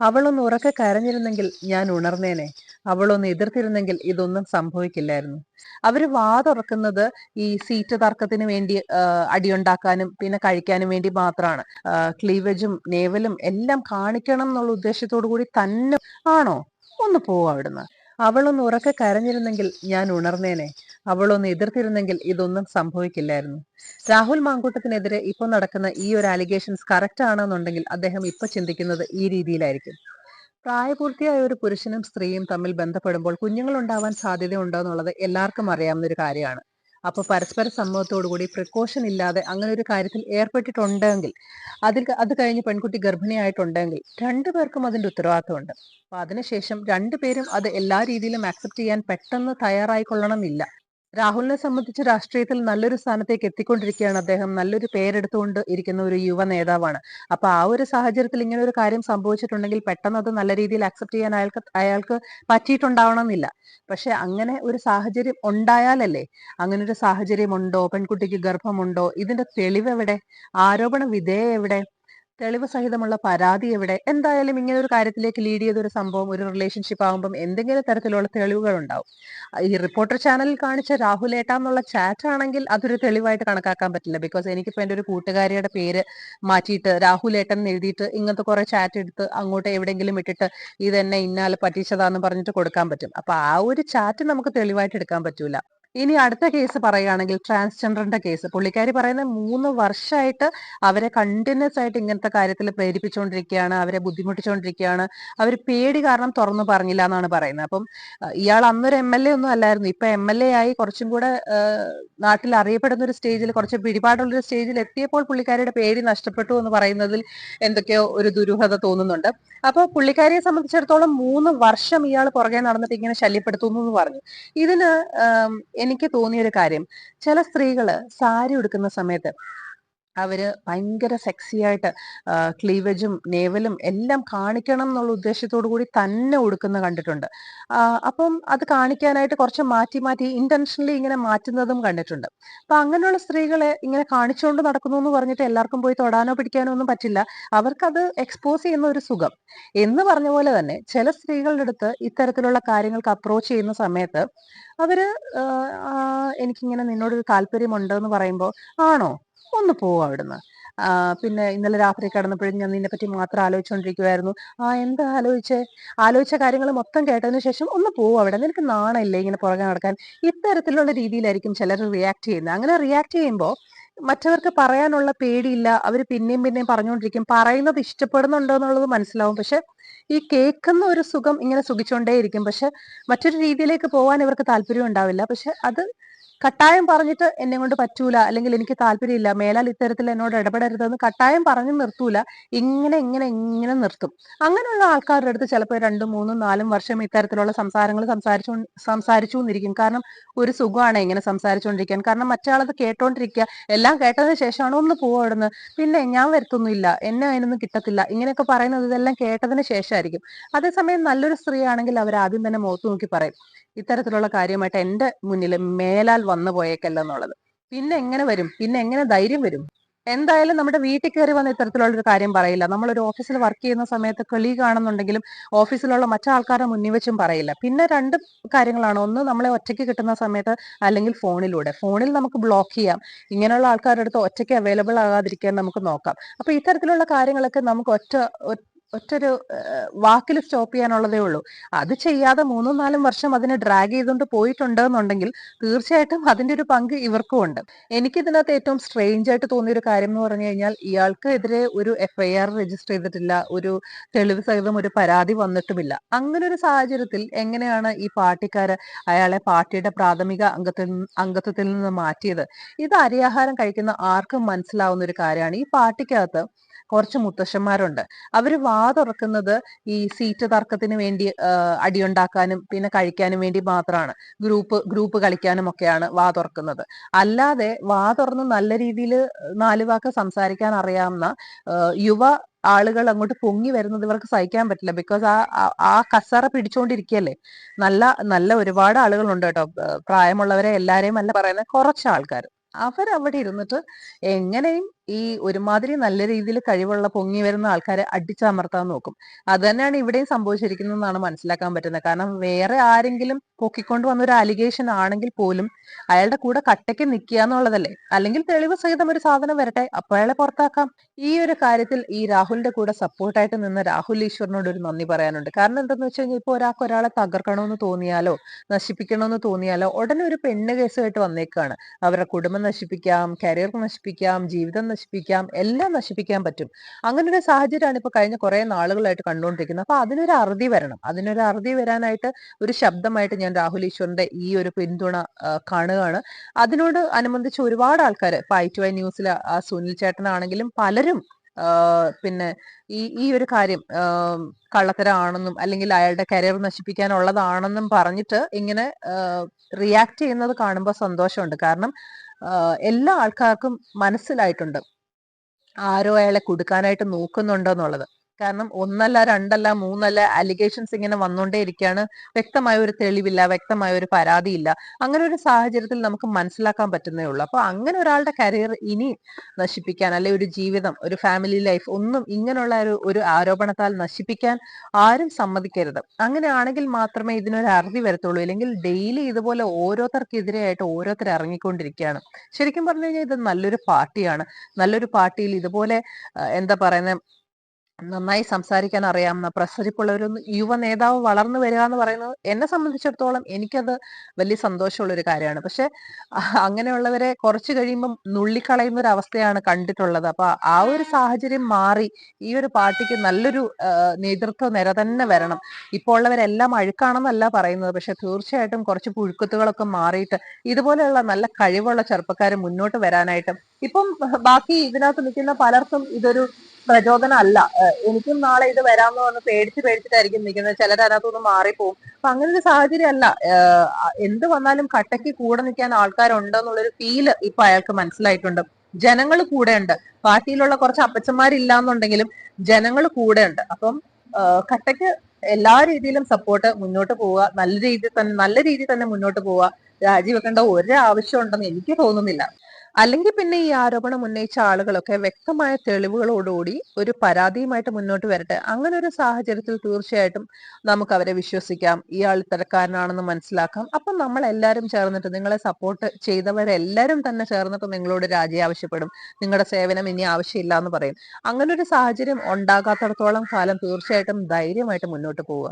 അവളൊന്ന് ഉറക്കെ കരഞ്ഞിരുന്നെങ്കിൽ ഞാൻ ഉണർന്നേനെ. അവളൊന്ന് എതിർത്തിരുന്നെങ്കിൽ ഇതൊന്നും സംഭവിക്കില്ലായിരുന്നു. അവർ വാതുറക്കുന്നത് ഈ സീറ്റ് തർക്കത്തിന് വേണ്ടി അടിയുണ്ടാക്കാനും പിന്നെ കഴിക്കാനും വേണ്ടി മാത്രമാണ്. ക്ലീവേജും നേവലും എല്ലാം കാണിക്കണം എന്നുള്ള ഉദ്ദേശത്തോടു കൂടി തന്നെ ആണോ? ഒന്ന് പോവും അവിടുന്ന്. അവളൊന്ന് ഉറക്കെ കരഞ്ഞിരുന്നെങ്കിൽ ഞാൻ ഉണർന്നേനെ. അവളൊന്ന് എതിർത്തിരുന്നെങ്കിൽ ഇതൊന്നും സംഭവിക്കില്ലായിരുന്നു. രാഹുൽ മാങ്കൂട്ടത്തിനെതിരെ ഇപ്പൊ നടക്കുന്ന ഈ ഒരു അലിഗേഷൻസ് കറക്റ്റ് ആണെന്നുണ്ടെങ്കിൽ അദ്ദേഹം ഇപ്പൊ ചിന്തിക്കുന്നത് ഈ രീതിയിലായിരിക്കും. പ്രായപൂർത്തിയായ ഒരു പുരുഷനും സ്ത്രീയും തമ്മിൽ ബന്ധപ്പെടുമ്പോൾ കുഞ്ഞുങ്ങൾ ഉണ്ടാവാൻ സാധ്യത ഉണ്ടോ എന്നുള്ളത് എല്ലാവർക്കും അറിയാവുന്ന ഒരു കാര്യമാണ്. അപ്പൊ പരസ്പര സമ്മതത്തോടുകൂടി പ്രിക്കോഷൻ ഇല്ലാതെ അങ്ങനെ ഒരു കാര്യത്തിൽ ഏർപ്പെട്ടിട്ടുണ്ടെങ്കിൽ അതിൽ അത് കഴിഞ്ഞ് പെൺകുട്ടി ഗർഭിണിയായിട്ടുണ്ടെങ്കിൽ രണ്ടുപേർക്കും അതിന്റെ ഉത്തരവാദിത്തമുണ്ട് അപ്പൊ അതിനുശേഷം രണ്ടുപേരും അത് എല്ലാ രീതിയിലും ആക്സെപ്റ്റ് ചെയ്യാൻ പെട്ടെന്ന് തയ്യാറായിക്കൊള്ളണമെന്നില്ല രാഹുലിനെ സംബന്ധിച്ച് രാഷ്ട്രീയത്തിൽ നല്ലൊരു സ്ഥാനത്തേക്ക് എത്തിക്കൊണ്ടിരിക്കുകയാണ് അദ്ദേഹം. നല്ലൊരു പേരെടുത്തുകൊണ്ട് ഇരിക്കുന്ന ഒരു യുവ നേതാവാണ്. അപ്പൊ ആ ഒരു സാഹചര്യത്തിൽ ഇങ്ങനെ ഒരു കാര്യം സംഭവിച്ചിട്ടുണ്ടെങ്കിൽ പെട്ടെന്ന് അത് നല്ല രീതിയിൽ അക്സെപ്റ്റ് ചെയ്യാൻ അയാൾക്ക് അയാൾക്ക് പറ്റിയിട്ടുണ്ടാവണമെന്നില്ല. പക്ഷെ അങ്ങനെ ഒരു സാഹചര്യം ഉണ്ടായാലല്ലേ അങ്ങനെ ഒരു സാഹചര്യം ഉണ്ടോ പെൺകുട്ടിക്ക് ഗർഭമുണ്ടോ? ഇതിന്റെ തെളിവ് എവിടെ ആരോപണ വിധേയ എവിടെ തെളിവ് സഹിതമുള്ള പരാതി എവിടെ? എന്തായാലും ഇങ്ങനെ ഒരു കാര്യത്തിലേക്ക് ലീഡ് ചെയ്ത ഒരു സംഭവം ഒരു റിലേഷൻഷിപ്പ് ആകുമ്പം എന്തെങ്കിലും തരത്തിലുള്ള തെളിവുകൾ ഉണ്ടാവും ഈ റിപ്പോർട്ടർ ചാനലിൽ കാണിച്ച രാഹുൽ ഏട്ട എന്നുള്ള ചാറ്റ് ആണെങ്കിൽ അതൊരു തെളിവായിട്ട് കണക്കാക്കാൻ പറ്റില്ല. ബിക്കോസ് എനിക്കിപ്പോ എന്റെ ഒരു കൂട്ടുകാരിയുടെ പേര് മാറ്റിയിട്ട് രാഹുൽ ഏട്ടൻ എഴുതിയിട്ട് ഇങ്ങനത്തെ കുറെ ചാറ്റ് എടുത്ത് അങ്ങോട്ട് എവിടെയെങ്കിലും ഇട്ടിട്ട് ഇതെന്നെ ഇന്നാലെ പറ്റിച്ചതാന്ന് പറഞ്ഞിട്ട് കൊടുക്കാൻ പറ്റും. അപ്പൊ ആ ഒരു ചാറ്റ് നമുക്ക് തെളിവായിട്ട് എടുക്കാൻ പറ്റൂല. ഇനി അടുത്ത കേസ് പറയുകയാണെങ്കിൽ ട്രാൻസ്ജെൻഡറിന്റെ കേസ്. പുള്ളിക്കാരി പറയുന്ന മൂന്ന് വർഷമായിട്ട് അവരെ കണ്ടിന്യൂസ് ആയിട്ട് ഇങ്ങനത്തെ കാര്യത്തിൽ പ്രേരിപ്പിച്ചുകൊണ്ടിരിക്കുകയാണ് അവരെ ബുദ്ധിമുട്ടിച്ചുകൊണ്ടിരിക്കുകയാണ്. അവർ പേടി കാരണം തുറന്നു പറഞ്ഞില്ല എന്നാണ് പറയുന്നത്. അപ്പം ഇയാൾ അന്നൊരു എം എൽ എ ഒന്നും അല്ലായിരുന്നു. ഇപ്പൊ എം എൽ എ ആയി കുറച്ചും കൂടെ നാട്ടിൽ അറിയപ്പെടുന്ന ഒരു സ്റ്റേജിൽ കുറച്ച് പിടിപാടുള്ള ഒരു സ്റ്റേജിൽ എത്തിയപ്പോൾ പുള്ളിക്കാരിയുടെ പേടി നഷ്ടപ്പെട്ടു എന്ന് പറയുന്നതിൽ എന്തൊക്കെയോ ഒരു ദുരൂഹത തോന്നുന്നുണ്ട്. അപ്പൊ പുള്ളിക്കാരിയെ സംബന്ധിച്ചിടത്തോളം മൂന്ന് വർഷം ഇയാൾ പുറകെ നടന്നിട്ട് ഇങ്ങനെ ശല്യപ്പെടുത്തുന്നു എന്ന് പറഞ്ഞു. ഇതിന് എനിക്ക് തോന്നിയ ഒരു കാര്യം. ചില സ്ത്രീകൾ സാരി ഉടുക്കുന്ന സമയത്ത് അവർ ഭയങ്കര സെക്സി ആയിട്ട് ക്ലീവേജും നേവലും എല്ലാം കാണിക്കണം എന്നുള്ള ഉദ്ദേശത്തോടു കൂടി തന്നെ ഉടുക്കുന്ന കണ്ടിട്ടുണ്ട്. അപ്പം അത് കാണിക്കാനായിട്ട് കുറച്ച് മാറ്റി മാറ്റി ഇന്റൻഷനലി ഇങ്ങനെ മാറ്റുന്നതും കണ്ടിട്ടുണ്ട്. അപ്പൊ അങ്ങനെയുള്ള സ്ത്രീകളെ ഇങ്ങനെ കാണിച്ചുകൊണ്ട് നടക്കുന്നു എന്ന് പറഞ്ഞിട്ട് എല്ലാവർക്കും പോയി തൊടാനോ പിടിക്കാനോ ഒന്നും പറ്റില്ല. അവർക്കത് എക്സ്പോസ് ചെയ്യുന്ന ഒരു സുഖം. എന്ന് പറഞ്ഞ പോലെ തന്നെ ചില സ്ത്രീകളുടെ അടുത്ത് ഇത്തരത്തിലുള്ള കാര്യങ്ങൾക്ക് അപ്രോച്ച് ചെയ്യുന്ന സമയത്ത് അവർ എനിക്കിങ്ങനെ നിന്നോടൊരു താല്പര്യമുണ്ട് എന്ന് പറയുമ്പോൾ ആണോ? ഒന്ന് പോവും അവിടുന്ന്. പിന്നെ ഇന്നലെ രാത്രി കിടന്നപ്പോഴും ഞാൻ നിന്നെ പറ്റി മാത്രം ആലോചിച്ചുകൊണ്ടിരിക്കുവായിരുന്നു ആ എന്താ ആലോചിച്ചേ? ആലോചിച്ച കാര്യങ്ങൾ മൊത്തം കേട്ടതിന് ശേഷം ഒന്ന് പോവും അവിടെ. നിനക്ക് നാണമില്ലേ ഇങ്ങനെ പുറകെ നടക്കാൻ? ഇത്തരത്തിലുള്ള രീതിയിലായിരിക്കും ചിലർ റിയാക്ട് ചെയ്യുന്നത്. അങ്ങനെ റിയാക്ട് ചെയ്യുമ്പോൾ മറ്റവർക്ക് പറയാനുള്ള പേടിയില്ല. അവർ പിന്നെയും പിന്നെയും പറഞ്ഞുകൊണ്ടിരിക്കും പറയുന്നത് ഇഷ്ടപ്പെടുന്നുണ്ടോ എന്നുള്ളത് മനസ്സിലാവും. പക്ഷെ ഈ കേൾക്കുന്ന ഒരു സുഖം ഇങ്ങനെ സുഖിച്ചുകൊണ്ടേയിരിക്കും പക്ഷെ മറ്റൊരു രീതിയിലേക്ക് പോകാൻ ഇവർക്ക് താല്പര്യം ഉണ്ടാവില്ല. പക്ഷെ അത് കട്ടായം പറഞ്ഞിട്ട് എന്നെ കൊണ്ട് പറ്റൂല അല്ലെങ്കിൽ എനിക്ക് താല്പര്യമില്ല മേലാൽ ഇത്തരത്തിൽ എന്നോട് ഇടപെടരുതെന്ന് കട്ടായം പറഞ്ഞ് നിർത്തൂല ഇങ്ങനെ ഇങ്ങനെ ഇങ്ങനെ നിർത്തും. അങ്ങനെയുള്ള ആൾക്കാരുടെ അടുത്ത് ചിലപ്പോൾ രണ്ടും മൂന്നും നാലും വർഷം ഇത്തരത്തിലുള്ള സംസാരങ്ങൾ സംസാരിച്ചു സംസാരിച്ചു എന്നിരിക്കും കാരണം ഒരു സുഖമാണ് ഇങ്ങനെ സംസാരിച്ചുകൊണ്ടിരിക്കാൻ. കാരണം മറ്റാളത് കേട്ടോണ്ടിരിക്കുക എല്ലാം കേട്ടതിന് ശേഷമാണ് ഒന്ന് പോവുക അവിടുന്ന്. പിന്നെ ഞാൻ വരുത്തൊന്നുമില്ല എന്നെ അതിനൊന്നും കിട്ടത്തില്ല. ഇങ്ങനെയൊക്കെ പറയുന്നത് ഇതെല്ലാം കേട്ടതിന് ശേഷമായിരിക്കും. അതേസമയം നല്ലൊരു സ്ത്രീ ആണെങ്കിൽ അവർ ആദ്യം തന്നെ മുഖത്ത് നോക്കി പറയും ഇത്തരത്തിലുള്ള കാര്യമായിട്ട് എന്റെ മുന്നിൽ മേലാൽ വന്നു പോയേക്കല്ല എന്നുള്ളത് പിന്നെ എങ്ങനെ വരും? പിന്നെ എങ്ങനെ ധൈര്യം വരും? എന്തായാലും നമ്മുടെ വീട്ടിൽ കയറി വന്ന ഇത്തരത്തിലുള്ള ഒരു കാര്യം പറയില്ല. നമ്മളൊരു ഓഫീസിൽ വർക്ക് ചെയ്യുന്ന സമയത്ത് കളി കാണുന്നുണ്ടെങ്കിലും ഓഫീസിലുള്ള മറ്റാൾക്കാരുടെ മുന്നിൽ വെച്ചും പറയില്ല. പിന്നെ രണ്ട് കാര്യങ്ങളാണ്. ഒന്ന് നമ്മളെ ഒറ്റയ്ക്ക് കിട്ടുന്ന സമയത്ത് അല്ലെങ്കിൽ ഫോണിലൂടെ. ഫോണിൽ നമുക്ക് ബ്ലോക്ക് ചെയ്യാം. ഇങ്ങനെയുള്ള ആൾക്കാരുടെ അടുത്ത് ഒറ്റയ്ക്ക് അവൈലബിൾ ആകാതിരിക്കാൻ നമുക്ക് നോക്കാം. അപ്പൊ ഇത്തരത്തിലുള്ള കാര്യങ്ങളൊക്കെ നമുക്ക് ഒറ്റ ഒറ്റൊരു വാക്കിൽ സ്റ്റോപ്പ് ചെയ്യാനുള്ളതേ ഉള്ളൂ. അത് ചെയ്യാതെ മൂന്നും നാലും വർഷം അതിനെ ഡ്രാഗ് ചെയ്തുകൊണ്ട് പോയിട്ടുണ്ട് എന്നുണ്ടെങ്കിൽ തീർച്ചയായിട്ടും അതിന്റെ ഒരു പങ്ക് ഇവർക്കും ഉണ്ട്. എനിക്ക് ഇതിനകത്ത് ഏറ്റവും സ്ട്രേഞ്ച് ആയിട്ട് തോന്നിയ ഒരു കാര്യം എന്ന് പറഞ്ഞു കഴിഞ്ഞാൽ ഇയാൾക്ക് എതിരെ ഒരു എഫ്ഐആർ രജിസ്റ്റർ ചെയ്തിട്ടില്ല ഒരു തെളിവ് സഹിതം ഒരു പരാതി വന്നിട്ടുമില്ല. അങ്ങനെ ഒരു സാഹചര്യത്തിൽ എങ്ങനെയാണ് ഈ പാർട്ടിക്കാര് അയാളെ പാർട്ടിയുടെ പ്രാഥമിക അംഗത്തിൽ അംഗത്വത്തിൽ നിന്ന് മാറ്റിയത്? ഇത് അരിയാഹാരം കഴിക്കുന്ന ആർക്കും മനസ്സിലാവുന്ന ഒരു കാര്യമാണ്. ഈ പാർട്ടിക്കകത്ത് കുറച്ച് മുത്തശ്ശന്മാരുണ്ട്. അവർ വാ തുറക്കുന്നത് ഈ സീറ്റ് തർക്കത്തിന് വേണ്ടി ആ, അടിയുണ്ടാക്കാനും പിന്നെ കഴിക്കാനും വേണ്ടി മാത്രമാണ്. ഗ്രൂപ്പ് ഗ്രൂപ്പ് കളിക്കാനും ഒക്കെയാണ് വാ തുറക്കുന്നത്. അല്ലാതെ വാ തുറന്ന് നല്ല രീതിയിൽ നാല് വാക്ക് സംസാരിക്കാൻ അറിയാവുന്ന യുവ ആളുകൾ അങ്ങോട്ട് പൊങ്ങി വരുന്നത് ഇവർക്ക് സഹിക്കാൻ പറ്റില്ല. ബിക്കോസ് ആ ആ- ആ കസറ പിടിച്ചോണ്ടിരിക്കുകയല്ലേ നല്ല നല്ല ഒരുപാട് ആളുകളുണ്ട് കേട്ടോ. ആ, പ്രായമുള്ളവരെ എല്ലാരെയും അല്ല പറയുന്നത് കുറച്ച് ആൾക്കാർ. അവരവിടെ ഇരുന്നിട്ട് എങ്ങനെയും ഈ ഒരുമാതിരി നല്ല രീതിയിൽ കഴിവുള്ള പൊങ്ങി വരുന്ന ആൾക്കാരെ അടിച്ചമർത്താൻ നോക്കും. അത് തന്നെയാണ് ഇവിടെയും സംഭവിച്ചിരിക്കുന്നതെന്നാണ് മനസ്സിലാക്കാൻ പറ്റുന്നത്. കാരണം വേറെ ആരെങ്കിലും പൊക്കിക്കൊണ്ട് വന്ന ഒരു അലിഗേഷൻ ആണെങ്കിൽ പോലും അയാളുടെ കൂടെ കട്ടയ്ക്ക് നിൽക്കുക എന്നുള്ളതല്ലേ? അല്ലെങ്കിൽ തെളിവ് സഹിതം ഒരു സാധനം വരട്ടെ അപ്പൊ അയാളെ പുറത്താക്കാം. ഈ ഒരു കാര്യത്തിൽ ഈ രാഹുലിന്റെ കൂടെ സപ്പോർട്ടായിട്ട് നിന്ന് രാഹുൽ ഈശ്വറിനോട് ഒരു നന്ദി പറയാനുണ്ട്. കാരണം എന്തെന്ന് വെച്ച് കഴിഞ്ഞാൽ ഇപ്പൊ ഒരാൾക്ക് ഒരാളെ തകർക്കണമെന്ന് തോന്നിയാലോ നശിപ്പിക്കണമെന്ന് തോന്നിയാലോ ഉടനെ ഒരു പെണ്ണ് കേസുമായിട്ട് വന്നേക്കാണ്. അവരുടെ കുടുംബം നശിപ്പിക്കാം കരിയർ നശിപ്പിക്കാം ജീവിതം നശിപ്പിക്കാം എല്ലാം നശിപ്പിക്കാൻ പറ്റും. അങ്ങനെ ഒരു സാഹചര്യമാണ് ഇപ്പൊ കഴിഞ്ഞ കുറെ നാളുകളായിട്ട് കണ്ടുകൊണ്ടിരിക്കുന്നത്. അപ്പൊ അതിനൊരു അറുതി വരണം. അതിനൊരു അറുതി വരാനായിട്ട് ഒരു ശബ്ദമായിട്ട് ഞാൻ രാഹുൽ ഈശ്വറിന്റെ ഈ ഒരു പിന്തുണ കാണുകയാണ്. അതിനോട് അനുബന്ധിച്ച് ഒരുപാട് ആൾക്കാർ ടി വൈ ന്യൂസിൽ സുനിൽ ചേട്ടനാണെങ്കിലും പലരും പിന്നെ ഈ ഈ ഒരു കാര്യം കള്ളത്തരാണെന്നും അല്ലെങ്കിൽ അയാളുടെ കരിയർ നശിപ്പിക്കാനുള്ളതാണെന്നും പറഞ്ഞിട്ട് ഇങ്ങനെ റിയാക്ട് ചെയ്യുന്നത് കാണുമ്പോൾ സന്തോഷമുണ്ട്. കാരണം എല്ലാ ആൾക്കാർക്കും മനസ്സിലായിട്ടുണ്ട് ആരോ അയാളെ കൊടുക്കാനായിട്ട് നോക്കുന്നുണ്ടോ എന്നുള്ളത് കാരണം ഒന്നല്ല രണ്ടല്ല മൂന്നല്ല അലിഗേഷൻസ് ഇങ്ങനെ വന്നുകൊണ്ടേ ഇരിക്കുകയാണ് വ്യക്തമായ ഒരു തെളിവില്ല വ്യക്തമായ ഒരു പരാതിയില്ല. അങ്ങനെ ഒരു സാഹചര്യത്തിൽ നമുക്ക് മനസ്സിലാക്കാൻ പറ്റുന്നേ ഉള്ളൂ. അപ്പൊ അങ്ങനെ ഒരാളുടെ കരിയർ ഇനി നശിപ്പിക്കാൻ അല്ലെ ഒരു ജീവിതം ഒരു ഫാമിലി ലൈഫ് ഒന്നും ഇങ്ങനെയുള്ള ഒരു ഒരു ആരോപണത്താൽ നശിപ്പിക്കാൻ ആരും സമ്മതിക്കരുത്. അങ്ങനെയാണെങ്കിൽ മാത്രമേ ഇതിനൊരു അറുതി വരത്തുള്ളൂ. ഇല്ലെങ്കിൽ ഡെയിലി ഇതുപോലെ ഓരോരുത്തർക്കെതിരെയായിട്ട് ഓരോരുത്തർ ഇറങ്ങിക്കൊണ്ടിരിക്കുകയാണ്. ശരിക്കും പറഞ്ഞു കഴിഞ്ഞാൽ ഇത് നല്ലൊരു പാർട്ടിയാണ്. നല്ലൊരു പാർട്ടിയിൽ ഇതുപോലെ എന്താ പറയുന്നത് നന്നായി സംസാരിക്കാൻ അറിയാവുന്ന പ്രസരിപ്പുള്ള ഒരു യുവ നേതാവ് വളർന്നു വരിക എന്ന് പറയുന്നത് എന്നെ സംബന്ധിച്ചിടത്തോളം എനിക്കത് വലിയ സന്തോഷമുള്ള ഒരു കാര്യമാണ്. പക്ഷെ അങ്ങനെയുള്ളവരെ കുറച്ച് കഴിയുമ്പം നുള്ളിക്കളയുന്ന ഒരു അവസ്ഥയാണ് കണ്ടിട്ടുള്ളത്. അപ്പൊ ആ ഒരു സാഹചര്യം മാറി ഈ ഒരു പാർട്ടിക്ക് നല്ലൊരു നേതൃത്വ നിര തന്നെ വരണം. ഇപ്പോൾ ഉള്ളവരെല്ലാം അഴുക്കാണെന്നല്ല പറയുന്നത്. പക്ഷെ തീർച്ചയായിട്ടും കുറച്ച് പുഴുക്കുത്തുകളൊക്കെ മാറിയിട്ട് ഇതുപോലെയുള്ള നല്ല കഴിവുള്ള ചെറുപ്പക്കാരെ മുന്നോട്ട് വരാനായിട്ടും ഇപ്പം ബാക്കി ഇതിനകത്ത് നിൽക്കുന്ന പലർക്കും ഇതൊരു പ്രചോദനം അല്ല എനിക്കും നാളെ ഇത് വരാമെന്ന് പറഞ്ഞ് പേടിച്ച് പേടിച്ചിട്ടായിരിക്കും നിൽക്കുന്നത്. ചിലർ അതിനകത്തുനിന്ന് മാറിപ്പോവും. അപ്പൊ അങ്ങനെ ഒരു സാഹചര്യം അല്ല എന്ത് വന്നാലും കട്ടയ്ക്ക് കൂടെ നിൽക്കാൻ ആൾക്കാരുണ്ടെന്നുള്ളൊരു ഫീൽ ഇപ്പൊ അയാൾക്ക് മനസ്സിലായിട്ടുണ്ട്. ജനങ്ങൾ കൂടെ ഉണ്ട് പാർട്ടിയിലുള്ള കുറച്ച് അപ്പച്ചന്മാരില്ല എന്നുണ്ടെങ്കിലും ജനങ്ങൾ കൂടെ ഉണ്ട് അപ്പം കട്ടയ്ക്ക് എല്ലാ രീതിയിലും സപ്പോർട്ട് മുന്നോട്ട് പോവുക. നല്ല രീതിയിൽ തന്നെ നല്ല രീതിയിൽ തന്നെ മുന്നോട്ട് പോവുക. രാജിവെക്കേണ്ട ഒരു ആവശ്യം ഉണ്ടെന്ന് എനിക്ക് തോന്നുന്നില്ല. അല്ലെങ്കിൽ പിന്നെ ഈ ആരോപണം ഉന്നയിച്ച ആളുകളൊക്കെ വ്യക്തമായ തെളിവുകളോടുകൂടി ഒരു പരാതിയുമായിട്ട് മുന്നോട്ട് വരട്ടെ. അങ്ങനെ ഒരു സാഹചര്യത്തിൽ തീർച്ചയായിട്ടും നമുക്ക് അവരെ വിശ്വസിക്കാം. ഇയാൾ ഇത്തരക്കാരനാണെന്ന് മനസ്സിലാക്കാം. അപ്പം നമ്മൾ എല്ലാവരും ചേർന്നിട്ട് നിങ്ങളെ സപ്പോർട്ട് ചെയ്തവരെല്ലാവരും തന്നെ ചേർന്നിട്ട് നിങ്ങളോട് രാജി ആവശ്യപ്പെടും. നിങ്ങളുടെ സേവനം ഇനി ആവശ്യമില്ല എന്ന് പറയും. അങ്ങനെ ഒരു സാഹചര്യം ഉണ്ടാകാത്തിടത്തോളം കാലം തീർച്ചയായിട്ടും ധൈര്യമായിട്ട് മുന്നോട്ട് പോവുക.